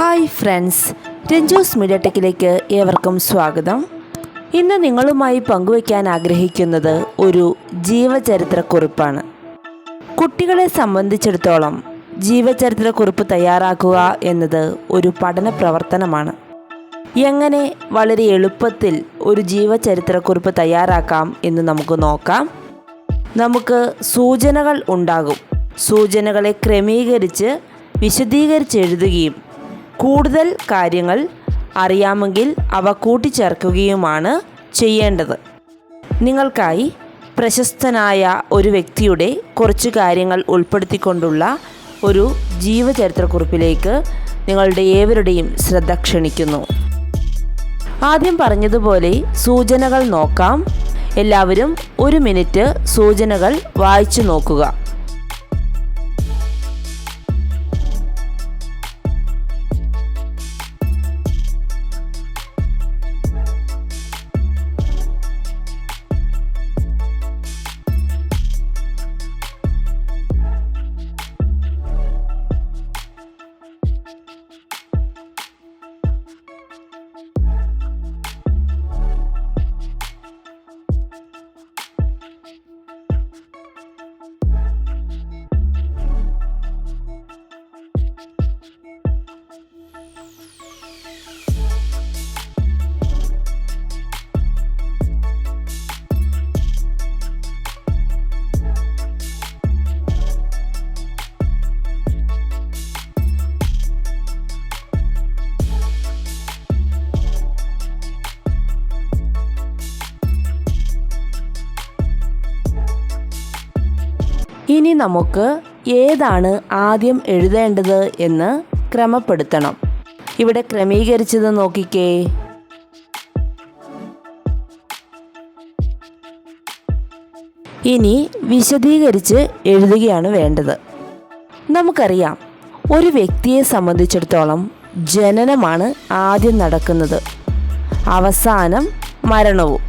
Hi friends Ranjus media ടെക്കിലേക്ക് ഏവർക്കും സ്വാഗതം. ഇന്ന് നിങ്ങളുമായി പങ്കുവയ്ക്കാൻ ആഗ്രഹിക്കുന്നത് ഒരു ജീവചരിത്രക്കുറിപ്പാണ്. കുട്ടികളെ സംബന്ധിച്ചിടത്തോളം ജീവചരിത്രക്കുറിപ്പ് തയ്യാറാക്കുക എന്നത് ഒരു പഠന പ്രവർത്തനമാണ് എങ്ങനെ വളരെ എളുപ്പത്തിൽ ഒരു ജീവചരിത്രക്കുറിപ്പ് തയ്യാറാക്കാം എന്ന് നമുക്ക് നോക്കാം. നമുക്ക് സൂചനകൾ ഉണ്ടാകും. സൂചനകളെ ക്രമീകരിച്ച് വിശദീകരിച്ച് എഴുതുകയും കൂടുതൽ കാര്യങ്ങൾ അറിയാമെങ്കിൽ അവ കൂട്ടിച്ചേർക്കുകയുമാണ് ചെയ്യേണ്ടത്. നിങ്ങൾക്കായി പ്രശസ്തനായ ഒരു വ്യക്തിയുടെ കുറച്ച് കാര്യങ്ങൾ ഉൾപ്പെടുത്തിക്കൊണ്ടുള്ള ഒരു ജീവചരിത്രക്കുറിപ്പിലേക്ക് നിങ്ങളുടെ ഏവരുടെയും ശ്രദ്ധ ക്ഷണിക്കുന്നു. ആദ്യം പറഞ്ഞതുപോലെ സൂചനകൾ നോക്കാം. എല്ലാവരും ഒരു മിനിറ്റ് സൂചനകൾ വായിച്ചു നോക്കുക. ഇനി നമുക്ക് ഏതാണ് ആദ്യം എഴുതേണ്ടത് എന്ന് ക്രമപ്പെടുത്തണം. ഇവിടെ ക്രമീകരിച്ചത് നോക്കിക്കേ. ഇനി വിശദീകരിച്ച് എഴുതുകയാണ് വേണ്ടത്. നമുക്കറിയാം ഒരു വ്യക്തിയെ സംബന്ധിച്ചിടത്തോളം ജനനമാണ് ആദ്യം നടക്കുന്നത്. അവസാനം മരണവും.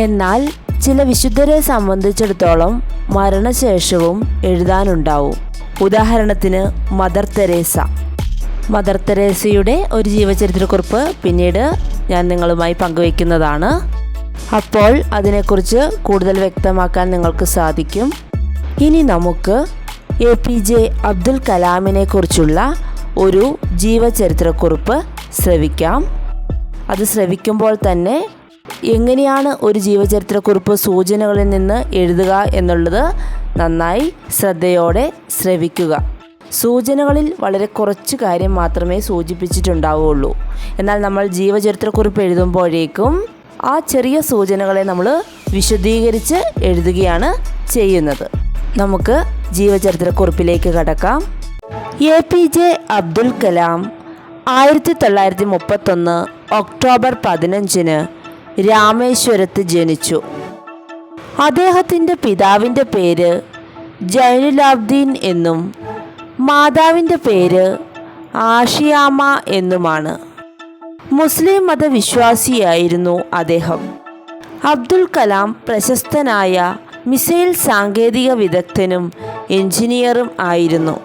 എന്നാൽ ചില വിശുദ്ധരെ സംബന്ധിച്ചിടത്തോളം മരണശേഷവും എഴുതാനുണ്ടാവും. ഉദാഹരണത്തിന് മദർ തെരേസ. മദർ തെരേസയുടെ ഒരു ജീവചരിത്രക്കുറിപ്പ് പിന്നീട് ഞാൻ നിങ്ങളുമായി പങ്കുവയ്ക്കുന്നതാണ്. അപ്പോൾ അതിനെക്കുറിച്ച് കൂടുതൽ വ്യക്തമാക്കാൻ നിങ്ങൾക്ക് സാധിക്കും. ഇനി നമുക്ക് എ പി ജെ അബ്ദുൽ കലാമിനെ കുറിച്ചുള്ള ഒരു ജീവചരിത്രക്കുറിപ്പ് ശ്രവിക്കാം. അത് ശ്രവിക്കുമ്പോൾ തന്നെ എങ്ങനെയാണ് ഒരു ജീവചരിത്രക്കുറിപ്പ് സൂചനകളിൽ നിന്ന് എഴുതുക എന്നുള്ളത് നന്നായി ശ്രദ്ധയോടെ ശ്രവിക്കുക. സൂചനകളിൽ വളരെ കുറച്ച് കാര്യം മാത്രമേ സൂചിപ്പിച്ചിട്ടുണ്ടാവുകയുള്ളൂ എന്നാൽ നമ്മൾ ജീവചരിത്രക്കുറിപ്പ് എഴുതുമ്പോഴേക്കും ആ ചെറിയ സൂചനകളെ നമ്മൾ വിശദീകരിച്ച് എഴുതുകയാണ് ചെയ്യുന്നത്. നമുക്ക് ജീവചരിത്രക്കുറിപ്പിലേക്ക് കടക്കാം. A P J Abdul Kalam ആയിരത്തി തൊള്ളായിരത്തി മുപ്പത്തൊന്ന് ഒക്ടോബർ പതിനഞ്ചിന് രാമേശ്വരത്ത് ജനിച്ചു. അദ്ദേഹത്തിന്റെ പിതാവിന്റെ പേര് ജൈനുലാബ്ദീൻ എന്നും മാതാവിന്റെ പേര് ആഷിയാമ എന്നുമാണ്. മുസ്ലിം മതവിശ്വാസിയായിരുന്നു അദ്ദേഹം. അബ്ദുൽ കലാം പ്രശസ്തനായ മിസൈൽ സാങ്കേതിക വിദഗ്ധനും എഞ്ചിനീയറും ആയിരുന്നു.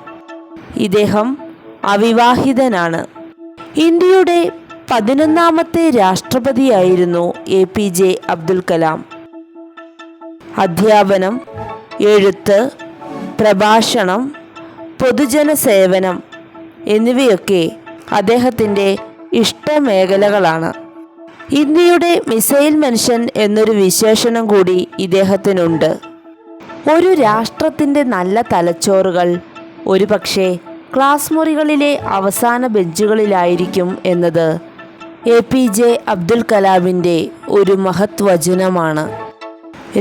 ഇദ്ദേഹം അവിവാഹിതനാണ്. ഇന്ത്യയുടെ പതിനൊന്നാമത്തെ രാഷ്ട്രപതിയായിരുന്നു A P J Abdul Kalam. അധ്യാപനം എഴുത്ത് പ്രഭാഷണം പൊതുജന സേവനം എന്നിവയൊക്കെ അദ്ദേഹത്തിന്റെ ഇഷ്ടമേഖലകളാണ്. ഇന്ത്യയുടെ മിസൈൽ മനുഷ്യൻ എന്നൊരു വിശേഷണം കൂടി ഇദ്ദേഹത്തിനുണ്ട്. ഒരു രാഷ്ട്രത്തിന്റെ നല്ല തലച്ചോറുകൾ ഒരുപക്ഷെ ക്ലാസ് മുറികളിലെ അവസാന ബെഞ്ചുകളിലായിരിക്കും എന്നത് എ പി ജെ അബ്ദുൽ കലാമിന്റെ ഒരു മഹത് വചനമാണ്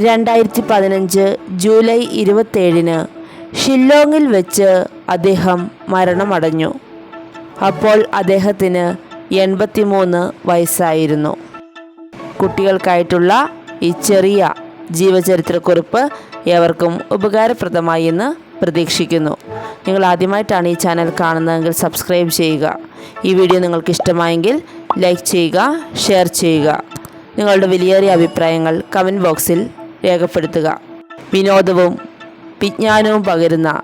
രണ്ടായിരത്തി പതിനഞ്ച് ജൂലൈ ഇരുപത്തേഴിന് ഷില്ലോങ്ങിൽ വെച്ച് അദ്ദേഹം മരണമടഞ്ഞു. അപ്പോൾ അദ്ദേഹത്തിന് എൺപത്തിമൂന്ന് വയസ്സായിരുന്നു. കുട്ടികൾക്കായിട്ടുള്ള ഈ ചെറിയ ജീവചരിത്രക്കുറിപ്പ് ഏവർക്കും ഉപകാരപ്രദമായി എന്ന് പ്രതീക്ഷിക്കുന്നു. നിങ്ങൾ ആദ്യമായിട്ടാണ് ഈ ചാനൽ കാണുന്നതെങ്കിൽ സബ്സ്ക്രൈബ് ചെയ്യുക. ഈ വീഡിയോ നിങ്ങൾക്ക് ഇഷ്ടമായെങ്കിൽ ലൈക്ക് ചെയ്യുക ഷെയർ ചെയ്യുക. നിങ്ങളുടെ വിലയേറിയ അഭിപ്രായങ്ങൾ കമന്റ് ബോക്സിൽ രേഖപ്പെടുത്തുക. വിനോദവും വിജ്ഞാനവും പകരുന്ന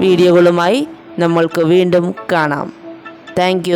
വീഡിയോകളുമായി നമ്മൾക്ക് വീണ്ടും കാണാം. താങ്ക്